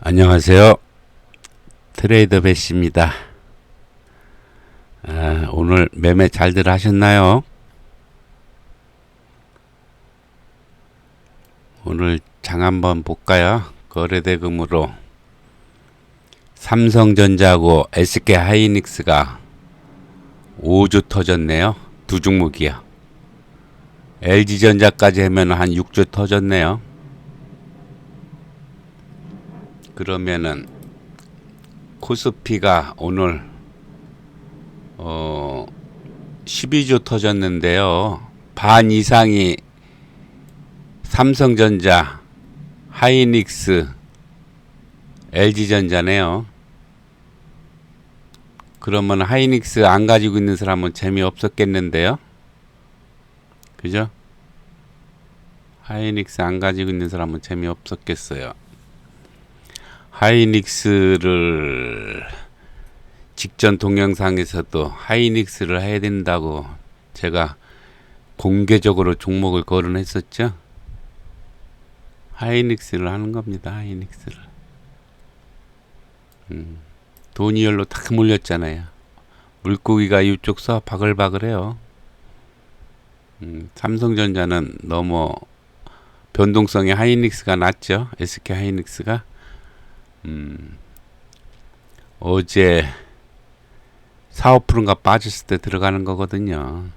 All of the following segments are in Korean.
안녕하세요. 트레이더 베시입니다. 아, 오늘 매매 잘들 하셨나요? 오늘 장 한번 볼까요? 거래대금으로 삼성전자하고 SK 하이닉스가 5조 터졌네요. 두 종목이요. LG전자까지 하면 한 6조 터졌네요. 그러면은 코스피가 오늘 어 12조 터졌는데요. 반 이상이 삼성전자, 하이닉스, LG전자네요. 그러면 하이닉스 안 가지고 있는 사람은 재미없었겠는데요. 그죠? 하이닉스 안 가지고 있는 사람은 재미없었겠어요. 하이닉스를 직전 동영상에서도 하이닉스를 해야 된다고 제가 공개적으로 종목을 거론했었죠. 하이닉스를 하는 겁니다. 하이닉스를. 음, 돈이 열로 다 몰렸잖아요. 물고기가 이쪽서 바글바글해요. 음, 삼성전자는 너무 변동성이 하이닉스가 낮죠. SK 하이닉스가. 음, 어제 4, 5%인가 빠졌을 때 들어가는 거거든요.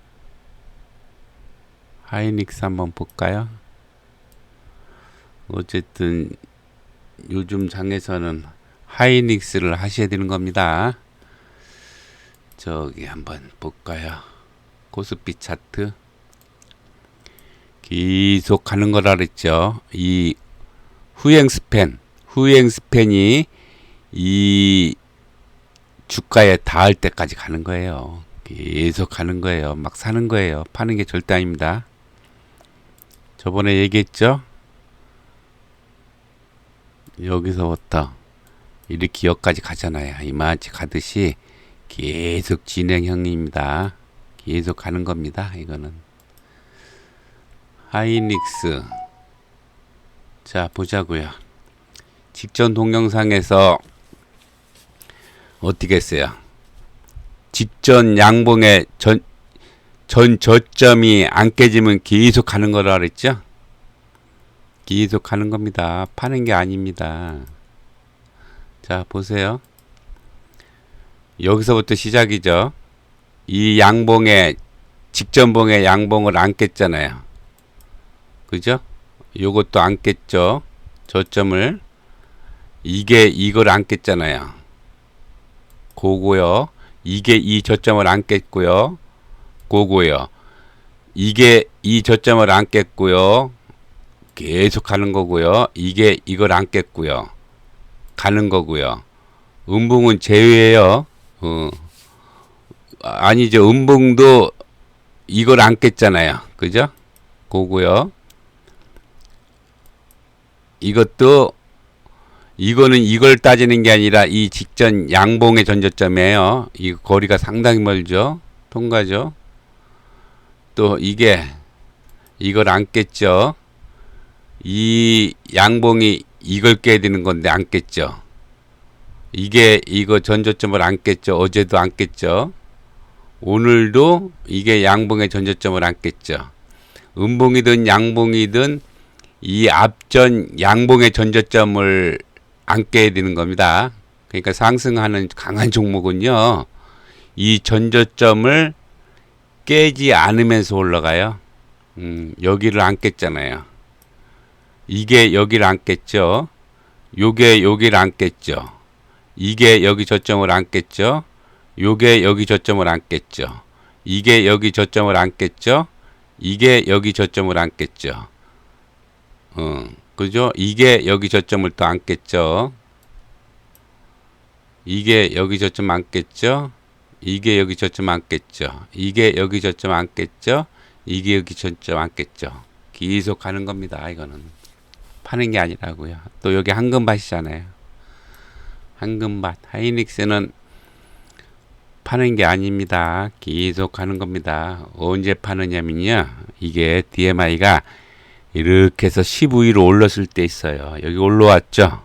하이닉스 한번 볼까요? 어쨌든 요즘 장에서는 하이닉스를 하셔야 되는 겁니다. 저기 한번 볼까요? 고스피 차트 계속 가는 거라 그랬죠. 이 후행 스팬 후행 스팬이 이 주가에 닿을 때까지 가는 거예요. 계속 가는 거예요. 막 사는 거예요. 파는 게 절대 아닙니다. 저번에 얘기했죠? 여기서부터 이렇게 여기까지 가잖아요. 이마치 가듯이 계속 진행형입니다. 계속 가는 겁니다. 이거는. 하이닉스. 자, 보자고요. 직전 동영상에서 어떻게 했어요? 직전 양봉의 전, 전 저점이 안 깨지면 계속 가는 거라 그랬죠? 계속 가는 겁니다. 파는 게 아닙니다. 자, 보세요. 여기서부터 시작이죠. 이 양봉에, 직전봉에 양봉을 안 깼잖아요. 그죠? 요것도 안 깼죠. 저점을. 이게 이걸 안 깼잖아요. 고고요. 이게 이 저점을 안 깼고요. 고고요. 이게 이 저점을 안 깼고요. 계속 가는 거고요. 이게 이걸 안 깼고요. 가는 거고요. 음봉은 제외예요. 어. 아니죠. 음봉도 이걸 안 깼잖아요. 그죠? 고고요. 이것도 이거는 이걸 따지는 게 아니라 이 직전 양봉의 전저점이에요. 이 거리가 상당히 멀죠. 통과죠. 또 이게 이걸 안 깼죠. 이 양봉이 이걸 깨야 되는 건데 안 깼죠. 이게 이거 전저점을 안 깼죠. 어제도 안 깼죠. 오늘도 이게 양봉의 전저점을 안 깼죠. 음봉이든 양봉이든 이 앞전 양봉의 전저점을 안 깨야 되는 겁니다. 그러니까 상승하는 강한 종목은요. 이 전저점을 깨지 않으면서 올라가요. 음, 여기를 안 깼잖아요. 이게 여기를 안 깼죠. 요게 여기를 안 깼죠. 이게 여기 저점을 안 깼죠. 요게 여기 저점을 안 깼죠. 이게 여기 저점을 안 깼죠. 이게 여기 저점을 안 깼죠. 어. 그죠? 이게 여기 저점을 또 안겠죠. 이게 여기 저점 안겠죠. 이게 여기 저점 안겠죠. 이게 여기 저점 안겠죠. 이게 여기 저점 안겠죠. 계속 가는 겁니다. 이거는 파는 게 아니라고요. 또 여기 황금밭이잖아요. 황금밭 하이닉스는 파는 게 아닙니다. 계속 가는 겁니다. 언제 파느냐면요. 이게 DMI가 이렇게 해서 15위로 올랐을 때 있어요. 여기 올라왔죠.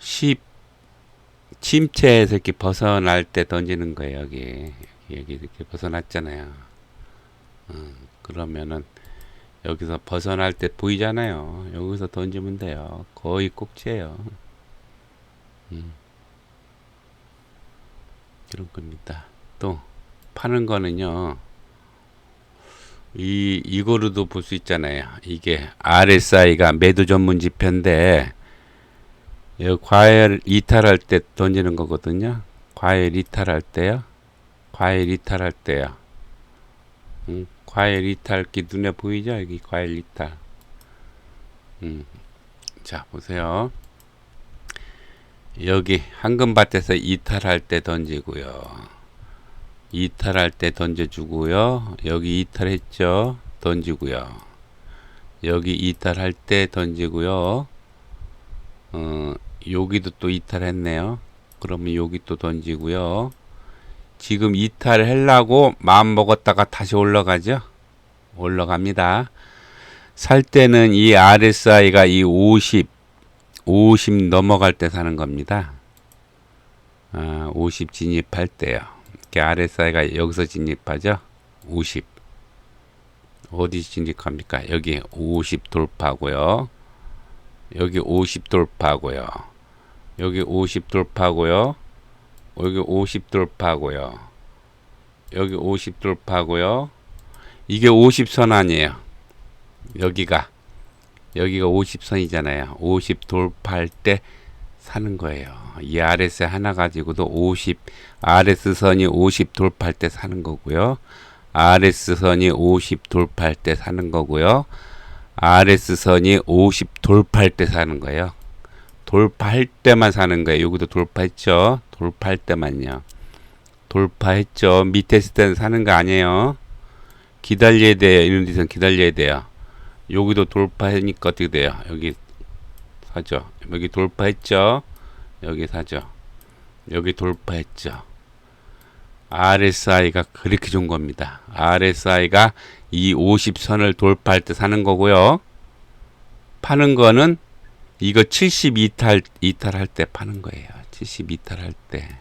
10 침체에서 이렇게 벗어날 때 던지는 거예요. 여기 여기, 여기 이렇게 벗어났잖아요. 어, 그러면은 여기서 벗어날 때 보이잖아요. 여기서 던지면 돼요. 거의 꼭지예요. 음. 이런 겁니다. 또 파는 거는요. 이 이거로도 볼 수 있잖아요. 이게 RSI가 매도 전문 지표인데 이 과열 이탈할 때 던지는 거거든요. 과열 이탈할 때요. 과열 이탈할 때요. 음, 과열 이탈기 눈에 보이죠? 여기 과열 이탈. 음. 자, 보세요. 여기 황금밭에서 이탈할 때 던지고요. 이탈할 때 던져주고요. 여기 이탈했죠. 던지고요. 여기 이탈할 때 던지고요. 어, 여기도 또 이탈했네요. 그러면 여기 또 던지고요. 지금 이탈하려고 마음 먹었다가 다시 올라가죠. 올라갑니다. 살 때는 이 RSI가 이 50, 50 넘어갈 때 사는 겁니다. 아, 50 진입할 때요. 이렇게 RSI가 여기서 진입하죠. 50. 어디 진입합니까? 여기 50 돌파고요. 여기 50 돌파고요. 여기 50 돌파고요. 여기 50 돌파고요. 여기 50 돌파고요. 이게 50선 아니에요. 여기가 여기가 50선이잖아요. 50 돌파할 때 사는 거예요. 이 RS 하나 가지고도 50 RS 선이 50 돌파할 때 사는 거고요. RS 선이 50 돌파할 때 사는 거고요. RS 선이 50 돌파할 때 사는 거예요. 돌파할 때만 사는 거예요. 여기도 돌파했죠. 돌파할 때만요. 돌파했죠. 밑에 있을 때는 사는 거 아니에요. 기다려야 돼요. 이런 데선 기다려야 돼요. 여기도 돌파하니까 어떻게 돼요? 여기 사죠. 여기 돌파했죠. 여기 사죠. 여기 돌파했죠. RSI가 그렇게 좋은 겁니다. RSI가 이 50선을 돌파할 때 사는 거고요. 파는 거는 이거 70 이탈 이탈할 때 파는 거예요. 70 이탈할 때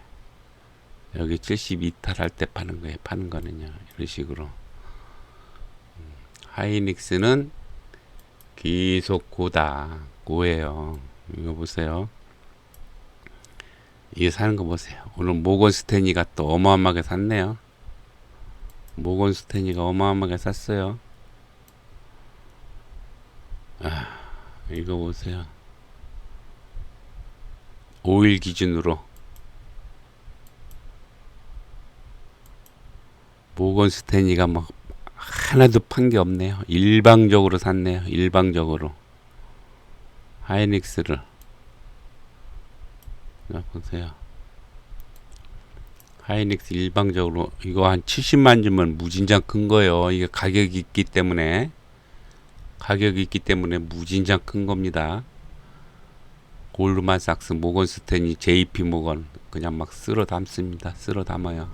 여기 70 이탈할 때 파는 거예요. 파는 거는요. 이런 식으로 음, 하이닉스는 계속 고다 고예요. 이거 보세요. 이게 사는 거 보세요. 오늘 모건 스테니가 또 어마어마하게 샀네요. 모건 스테니가 어마어마하게 샀어요. 아, 이거 보세요. 5일 기준으로 모건 스테니가 막 하나도 판 게 없네요. 일방적으로 샀네요. 일방적으로. 하이닉스를. 자, 보세요. 하이닉스 일방적으로 이거 한 70만 주면 무진장 큰 거예요. 이게 가격이 있기 때문에 가격이 있기 때문에 무진장 큰 겁니다. 골드만삭스, 모건스탠이, JP 모건 그냥 막 쓸어 담습니다. 쓸어 담아요.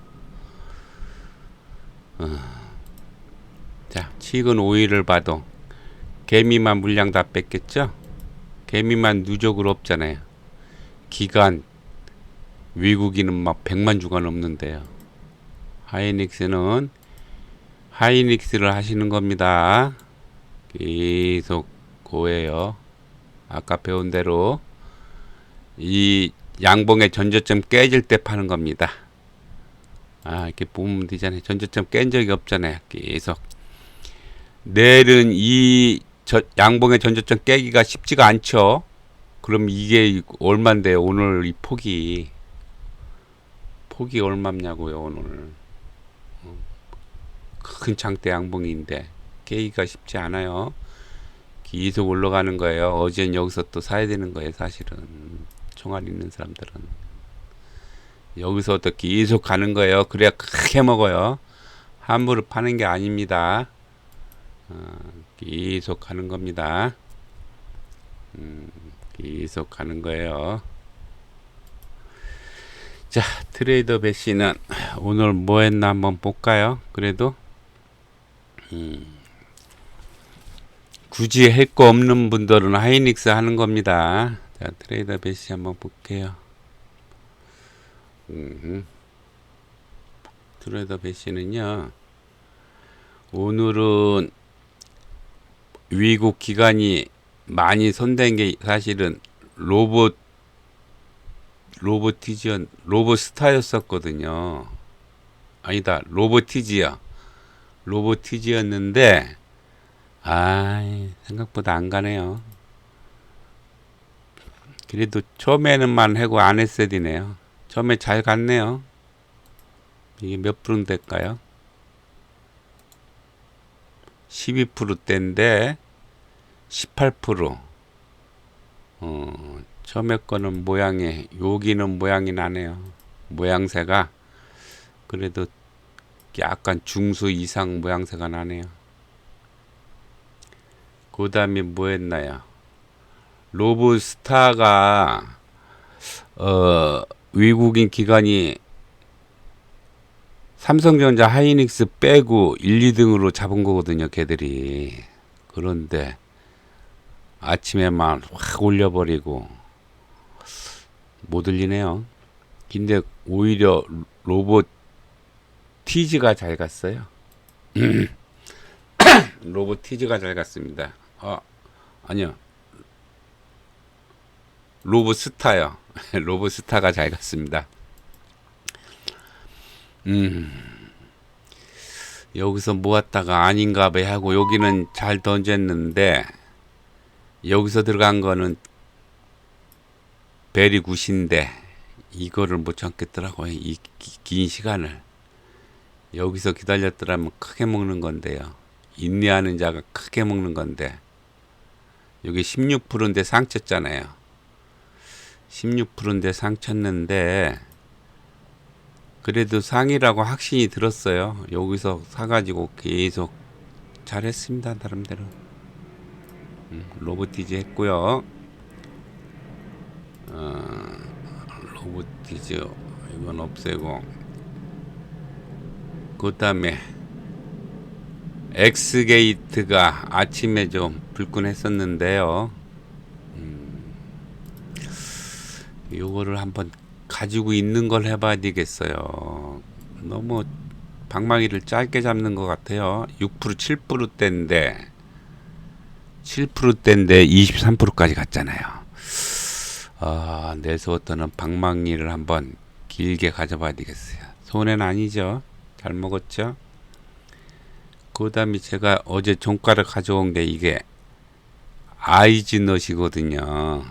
어. 자, 최근 5일을 봐도 개미만 물량 다 뺐겠죠? 개미만 누적으로 없잖아요. 기간 외국인은 막 100만 주가 넘는데요. 하이닉스는 하이닉스를 하시는 겁니다. 계속 고해요. 아까 배운 대로 이 양봉의 전저점 깨질 때 파는 겁니다. 아, 이렇게 보면 되잖아요. 전저점 깬 적이 없잖아요. 계속. 내일은 이 저, 양봉의 전저점 깨기가 쉽지가 않죠. 그럼 이게 얼만데요? 오늘 이 폭이 폭이 얼마냐고요? 오늘 어, 큰 장대 양봉인데 깨기가 쉽지 않아요. 계속 올라가는 거예요. 어제는 여기서 또 사야 되는 거예요. 사실은 총알 있는 사람들은 여기서 또 계속 가는 거예요. 그래야 크게 먹어요. 함부로 파는 게 아닙니다. 어, 계속 가는 겁니다. 음, 계속 가는 거예요. 자, 트레이더 배시는 오늘 뭐 했나 한번 볼까요? 그래도 음, 굳이 할 거 없는 분들은 하이닉스 하는 겁니다. 자, 트레이더 배시 한번 볼게요. 음, 트레이더 배시는요, 오늘은 위국 기관이 많이 손댄 게 사실은 로봇, 로보티지언, 로보스타였었거든요. 아니다, 로보티지요. 로보티지였는데, 아 생각보다 안 가네요. 그래도 처음에는만 하고 안 했어야 되네요. 처음에 잘 갔네요. 이게 몇 프로 될까요? 12%대인데 18%. 어, 처음에 거는 모양이 여기는 모양이 나네요. 모양새가 그래도 약간 중수 이상 모양새가 나네요. 그 다음에 뭐 했나요? 로브스타가 어 외국인 기관이 삼성전자 하이닉스 빼고 1, 2등으로 잡은 거거든요, 걔들이. 그런데 아침에만 확 올려버리고 못 올리네요. 근데 오히려 로봇 티즈가 잘 갔어요. 로봇 티즈가 잘 갔습니다. 어, 아니요. 로봇 스타요. 로봇 스타가 잘 갔습니다. 음, 여기서 모았다가 아닌가 봐 하고 여기는 잘 던졌는데 여기서 들어간 거는 베리 굿인데 이거를 못 참겠더라고요. 이 긴 시간을 여기서 기다렸더라면 크게 먹는 건데요. 인내하는 자가 크게 먹는 건데 여기 16%인데 상쳤잖아요. 16%인데 상쳤는데 그래도 상이라고 확신이 들었어요. 여기서 사가지고 계속 잘했습니다. 나름대로 음, 로보티즈 했고요. 어, 로보티즈 이건 없애고 그 다음에 엑스게이트가 아침에 좀 불끈했었는데요. 음, 요거를 한번 가지고 있는 걸 해봐야 되겠어요. 너무 방망이를 짧게 잡는 것 같아요. 6% 7%대인데 7%대인데 23%까지 갔잖아요. 아, 내서부터는 방망이를 한번 길게 가져봐야 되겠어요. 손해는 아니죠. 잘 먹었죠. 그 다음에 제가 어제 종가를 가져온 게 이게 아이즈넛이거든요.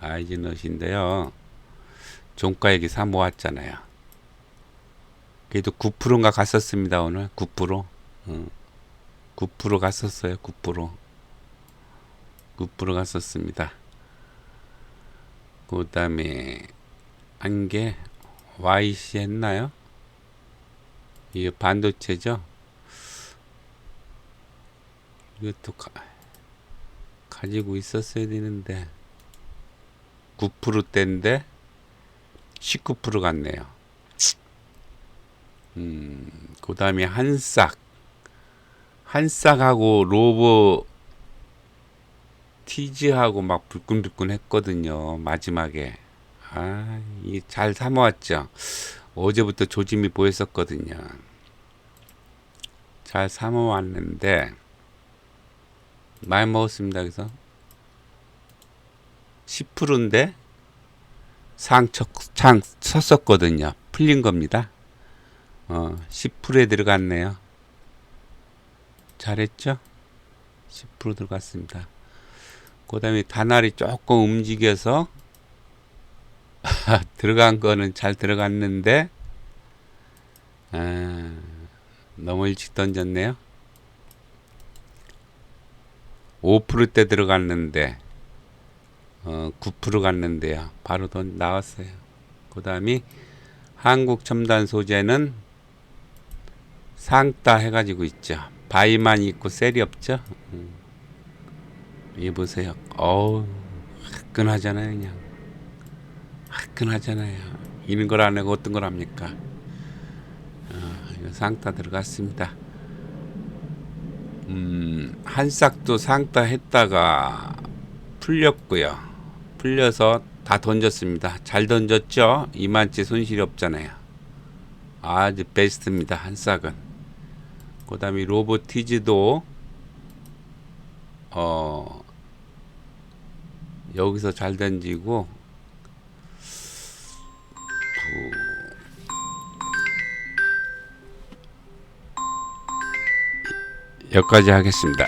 아이즈넛인데요. 종가액이 사 모았잖아요. 그래도 9%인가 갔었습니다, 오늘. 9%. 어. 9% 갔었어요, 9%. 9% 갔었습니다. 그 다음에, 한 개, YC 했나요? 이게 반도체죠. 이것도 가, 가지고 있었어야 되는데 9%대인데 19% 같네요. 음, 그 다음에 한싹. 한싹하고 로보 티즈하고 막 불끈불끈 했거든요. 마지막에. 아, 이잘 사모았죠. 어제부터 조짐이 보였었거든요. 잘 사모았는데 많이 먹었습니다. 그래서 10%인데 상척 창 섰었거든요. 풀린 겁니다. 어, 10%에 들어갔네요. 잘했죠? 10% 들어갔습니다. 그 다음에 다날이 조금 움직여서 들어간 거는 잘 들어갔는데 아, 너무 일찍 던졌네요. 5%대 들어갔는데 어, 9% 갔는데요. 바로 돈 나왔어요. 그 다음에 한국 첨단 소재는 상따 해가지고 있죠. 바위만 있고 셀이 없죠. 음. 이 보세요. 어우 화끈하잖아요, 그냥. 화끈하잖아요. 이런 걸 안 하고 어떤 걸 합니까? 어, 상따 들어갔습니다. 음, 한 싹도 상따 했다가 풀렸고요. 풀려서 다 던졌습니다. 잘 던졌죠? 이만치 손실이 없잖아요. 아주 베스트입니다. 한 싹은. 그 다음에 로보티즈도 어 여기서 잘 던지고 부- 여기까지 하겠습니다.